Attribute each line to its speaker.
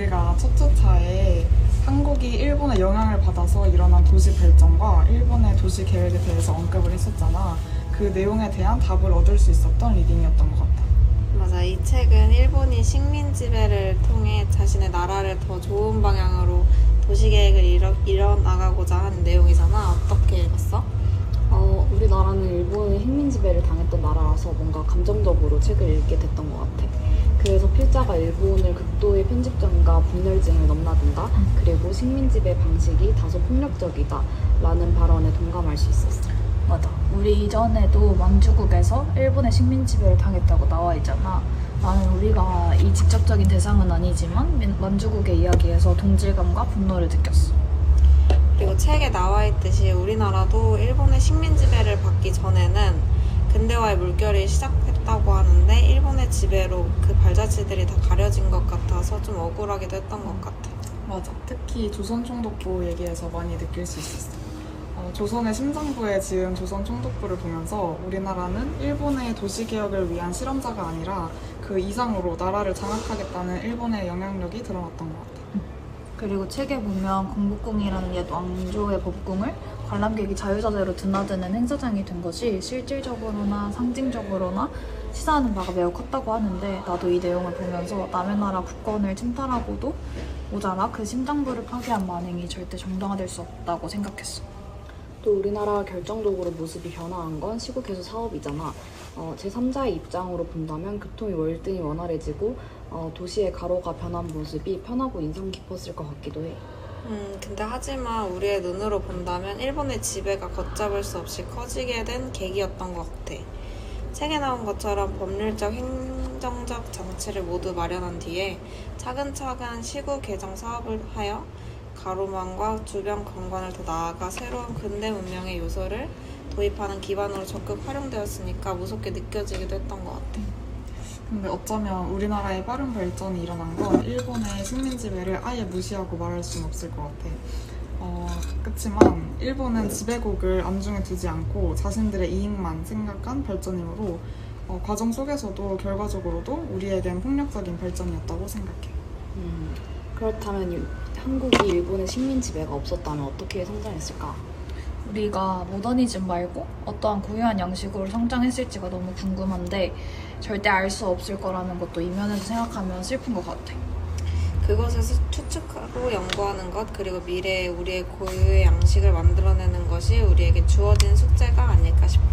Speaker 1: 우리가 첫 주차에 한국이 일본의 영향을 받아서 일어난 도시 발전과 일본의 도시 계획에 대해서 언급을 했었잖아. 그 내용에 대한 답을 얻을 수 있었던 리딩이었던 것 같아.
Speaker 2: 맞아. 이 책은 일본이 식민 지배를 통해 자신의 나라를 더 좋은 방향으로 도시 계획을 이뤄, 이뤄 나가고자 하는 내용이잖아. 어떻게 읽었어?
Speaker 3: 어, 우리나라는 일본의 식민 지배를 당했던 나라라서 뭔가 감정적으로 책을 읽게 됐던 것 같아. 필자가 일본을 극도의 편집점과 분열증을 넘나든다. 그리고 식민 지배 방식이 다소 폭력적이다. 라는 발언에 동감할 수 있었어.
Speaker 4: 맞아. 우리 이전에도 만주국에서 일본의 식민 지배를 당했다고 나와 있잖아. 나는 우리가 이 직접적인 대상은 아니지만 민- 만주국의 이야기에서 동질감과 분노를 느꼈어.
Speaker 2: 그리고 책에 나와 있듯이 우리나라도 일본의 식민 지배를 받기 전에는 근대화의 물결이 시작했다고 하는데 일본의 지배로 그 발자취들이 다 가려진 것 같아서 좀 억울하기도 했던 것 같아.
Speaker 1: 맞아. 특히 조선 총독부 얘기에서 많이 느낄 수 있었어. 어, 조선의 심장부에 지은 조선 총독부를 보면서 우리나라는 일본의 도시 개혁을 위한 실험자가 아니라 그 이상으로 나라를 장악하겠다는 일본의 영향력이 드러났던 것 같아.
Speaker 4: 그리고 책에 보면 공복궁이라는 옛 왕조의 법궁을 관람객이 자유자재로 드나드는 행사장이 된 것이 실질적으로나 상징적으로나 시사하는 바가 매우 컸다고 하는데 나도 이 내용을 보면서 남의 나라 국권을 침탈하고도 모자라 그 심장부를 파괴한 만행이 절대 정당화될 수 없다고 생각했어.
Speaker 3: 또 우리나라가 결정적으로 모습이 변화한 건 시국에서 사업이잖아. 어, 제3자의 입장으로 본다면 교통이 월등히 원활해지고 어, 도시의 가로가 변한 모습이 편하고 인상 깊었을 것 같기도 해.
Speaker 2: 음, 근데 하지만 우리의 눈으로 본다면 일본의 지배가 걷잡을 수 없이 커지게 된 계기였던 것 같아. 책에 나온 것처럼 법률적, 행정적 장치를 모두 마련한 뒤에 차근차근 시구 개정 사업을 하여 가로망과 주변 경관을 더 나아가 새로운 근대 문명의 요소를 도입하는 기반으로 적극 활용되었으니까 무섭게 느껴지기도 했던 것 같아.
Speaker 1: 근데 어쩌면 우리나라의 빠른 발전이 일어난 건 일본의 식민 지배를 아예 무시하고 말할 수는 없을 것 같아. 어, 그렇지만 일본은 지배국을 안중에 두지 않고 자신들의 이익만 생각한 발전이므로 어, 과정 속에서도 결과적으로도 우리에겐 폭력적인 발전이었다고 생각해.
Speaker 3: 음, 그렇다면 이- 한국이 일본의 식민 지배가 없었다면 어떻게 성장했을까?
Speaker 4: 우리가 모더니즘 말고 어떠한 고유한 양식으로 성장했을지가 너무 궁금한데 절대 알 수 없을 거라는 것도 이면에서 생각하면 슬픈 것 같아.
Speaker 2: 그것에서 추측하고 연구하는 것 그리고 미래에 우리의 고유의 양식을 만들어내는 것이 우리에게 주어진 숙제가 아닐까 싶어.